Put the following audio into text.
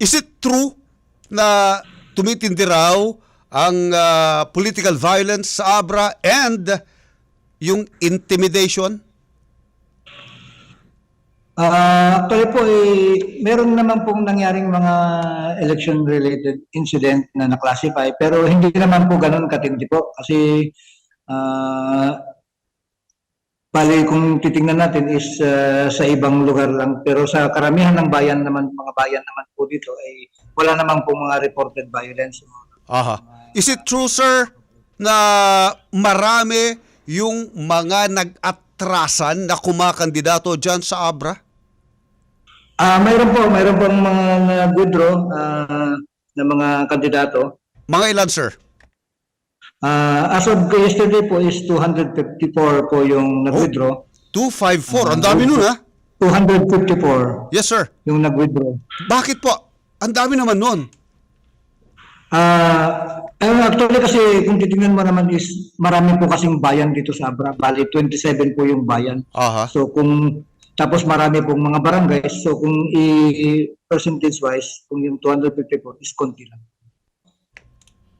Is it true na tumitindi raw ang ah, political violence sa Abra and yung intimidation? Ah, actually po, eh, meron naman pong nangyaring mga election-related incident na na-classify, pero hindi naman po ganun katindi po. Kasi, ah, bali kung titingnan natin is ah, sa ibang lugar lang. Pero sa karamihan ng bayan naman, mga bayan naman po dito, ay wala naman po mga reported violence. Aha. Is it true, sir, na marami yung mga nag-atrasan na kumakandidato dyan sa Abra? Ah, mayroon po, mayroon pong mga nag-withdraw ah, na mga kandidato. Mga ilan, sir? Ah, as of yesterday po is 254 po yung nag-withdraw. 254. Ang dami nun, ha? 254 Yes, sir. yung nag-withdraw. Bakit po? Ang dami naman nun. Ah, ayun, actually kasi kung titingnan mo naman is marami po kasing bayan dito sa Abra. Bali 27 po yung bayan. Aha. So kung tapos marami pong mga barangays. So kung i percentage wise, kung yung 254 is konti lang.